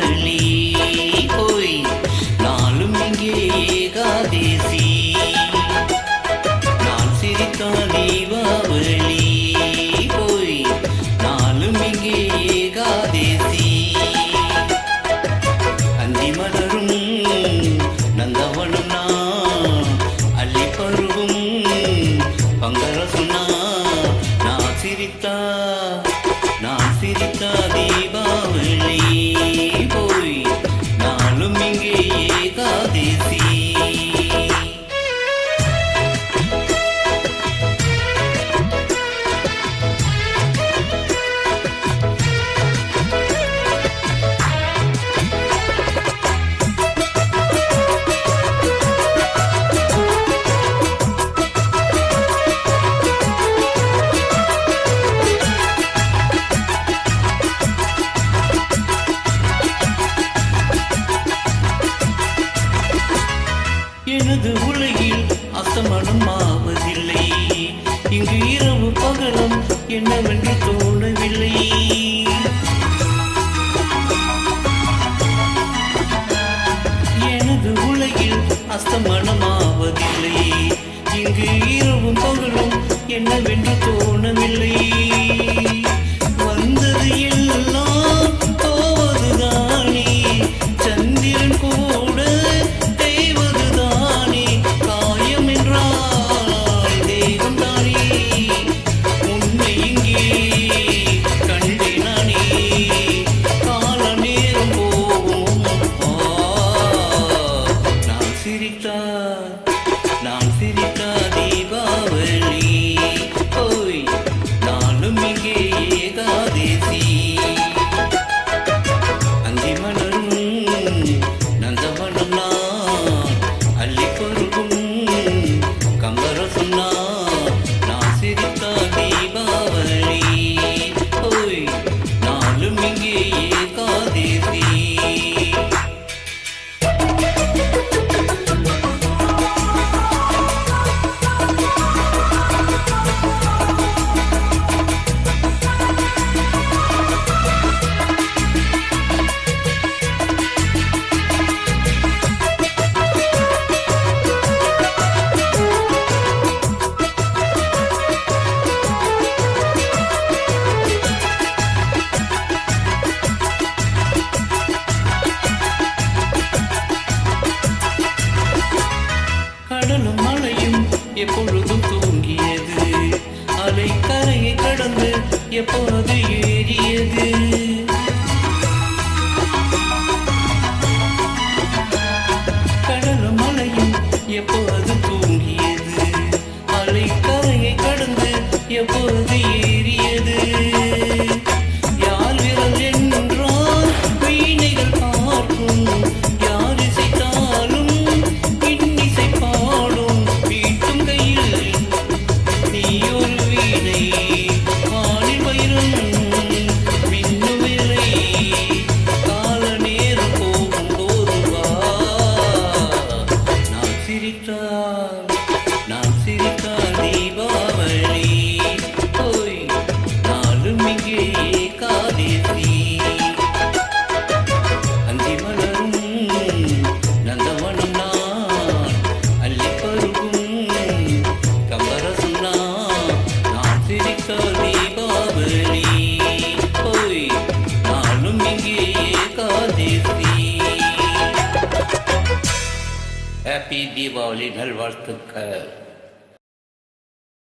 முரளி போய் நாளும் இங்கே ஏகாதேசி நான் சிரித்தா தீபாவளி போய் நாளும் இங்கே ஏகாதேசி அந்தி மலரும் நந்தவனும் நான் அள்ளி பருவும் பங்கரசுனா நான் சிரித்தா நான் சிரித்தா இரவு பகலும் என்னவென்று தோணவில்லை. எனது உலகில் அஸ்தமனமாவதில்லை. இங்கு இரவும் பகலும் என்னவென்று தோணும் நான் எப்பொழுதும் தூங்கியது. அலை கரையை கடந்து எப்பொழுது சிரித்தால் நாம் சிரித்தால் தீபாவளி போய் நாளும் இங்கே காதேசி. அந்தி மலரும் நந்தவனம் நான் அள்ளி பருகும் கம்பரசம் நான். நாம் சிரித்தால் தீபாவளி போய் நாளும் இங்கே காதேசி. ஹாப்பி தீபாவளி நல்வாழ்த்துக்கள்